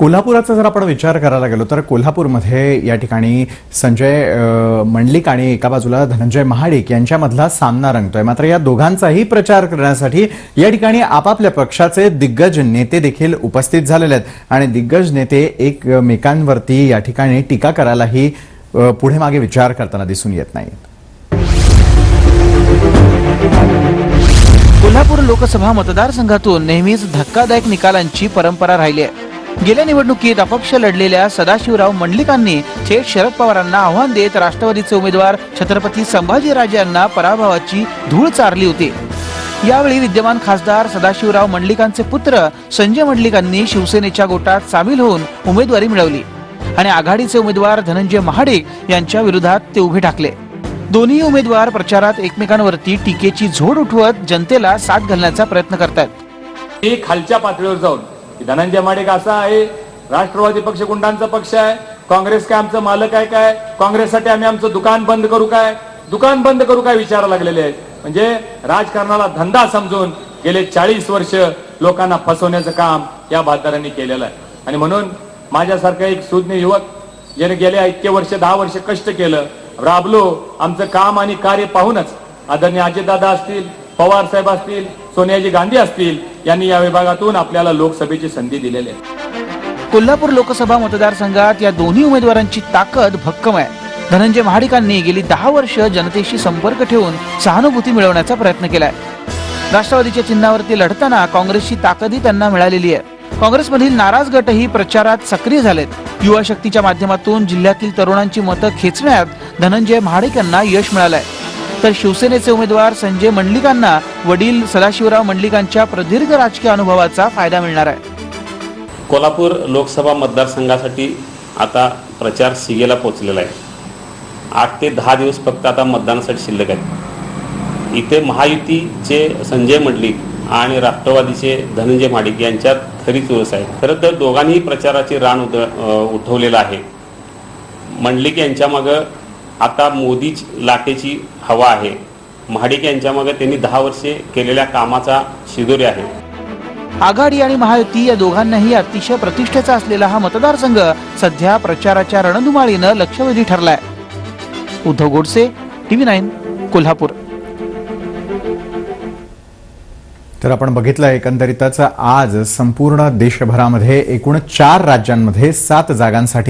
कोल्हापुराचा जर आपण विचार करायला गेलो तर कोल्हापूरमध्ये या ठिकाणी संजय मंडलिक आणि एका बाजूला धनंजय महाडिक यांच्यामधला सामना रंगतोय. मात्र या दोघांचाही प्रचार करण्यासाठी या ठिकाणी आपापल्या पक्षाचे दिग्गज नेते देखील उपस्थित झालेले आहेत. आणि दिग्गज नेते एकमेकांवरती या ठिकाणी टीका करायलाही पुढे मागे विचार करताना दिसून येत नाहीत. कोल्हापूर लोकसभा मतदारसंघातून नेहमीच धक्कादायक निकालांची परंपरा राहिली आहे. गेल्या निवडणुकीत अपक्ष लढलेल्या सदाशिवराव मंडलिकांनी थेट शरद पवारांना आव्हान देत राष्ट्रवादीचे उमेदवार छत्रपती संभाजीराजे यांना पराभवाची धूळ चारली होती. यावेळी विद्यमान खासदार सदाशिवराव मंडलिकांचे पुत्र संजय मंडलिकांनी शिवसेनेच्या गोटात सामील होऊन उमेदवारी मिळवली आणि आघाडीचे उमेदवार धनंजय महाडिक यांच्या विरोधात ते उभे टाकले दोन्ही उमेदवार प्रचारात एकमेकांवरती टीकेची झोड उठवत जनतेला साथ घालण्याचा प्रयत्न करतात खालच्या पातळीवर जाऊन की धनंजय माडिक असा आहे राष्ट्रवादी पक्ष गुंडांचा पक्ष आहे काँग्रेस काय आमचं मालक आहे काय काँग्रेससाठी आम्ही आमचं दुकान बंद करू काय दुकान बंद करू काय विचारा लागलेले आहेत. म्हणजे राजकारणाला धंदा समजून गेले चाळीस वर्ष लोकांना फसवण्याचं काम या भातदारांनी केलेलं आहे. आणि म्हणून माझ्यासारखा एक सुज्ञ युवक ज्याने गेले इतके वर्ष दहा वर्ष कष्ट केलं राबलो आमचं काम आणि कार्य पाहूनच आदरणीय अजितदादा असतील पवार साहेब असतील सोनियाजी गांधी असतील यांनी या विभागातून आपल्याला लोकसभेची संधी दिलेली आहे. कोल्हापूर लोकसभा मतदारसंघात या दोन्ही उमेदवारांची ताकद भक्कम आहे. धनंजय महाडिकांनी गेली दहा वर्ष जनतेशी संपर्क ठेवून सहानुभूती मिळवण्याचा प्रयत्न केलाय. राष्ट्रवादीच्या चिन्हावरती लढताना काँग्रेसची ताकदही त्यांना मिळालेली आहे. काँग्रेसमधील नाराज गटही प्रचारात सक्रिय झालेत. युवा शक्तीच्या माध्यमातून जिल्ह्यातील तरुणांची मतं खेचण्यात धनंजय महाडिक यांना यश मिळालंय. तर शिवसेनेचे उमेदवार संजय मंडलिकांना वडील सदाशिवराव मंडलिकांच्या प्रदीर्घ राजकीय अनुभवाचा फायदा मिळणार आहे. कोल्हापूर लोकसभा मतदारसंघासाठी आता प्रचार सिगेला पोचलेला आहे. आठ ते दहा दिवस फक्त आता मतदानासाठी शिल्लक आहेत. इथे महायुतीचे संजय मंडलिक आणि राष्ट्रवादीचे धनंजय माडिक यांच्यात खरी चुरस आहे खरं तर दोघांनीही प्रचाराची रान उद उठवलेलं आहे. मंडलिक यांच्यामागं आता मोदीच लाटेची हवा आहे. महाडिक यांच्या मागं त्यांनी दहा वर्षे केलेल्या कामाचा शिदोरी आहे. आघाडी आणि महायुती या दोघांनाही अतिशय प्रतिष्ठेचा असलेला हा मतदारसंघ सध्या प्रचाराच्या रणधुमाळीनं लक्षवेधी ठरलाय. Uddhav Godse TV nine Kolhapur. तर आपण बघितलं एकंदरीतच आज संपूर्ण देशभरामध्ये एकूण चार राज्यांमध्ये सात जागांसाठी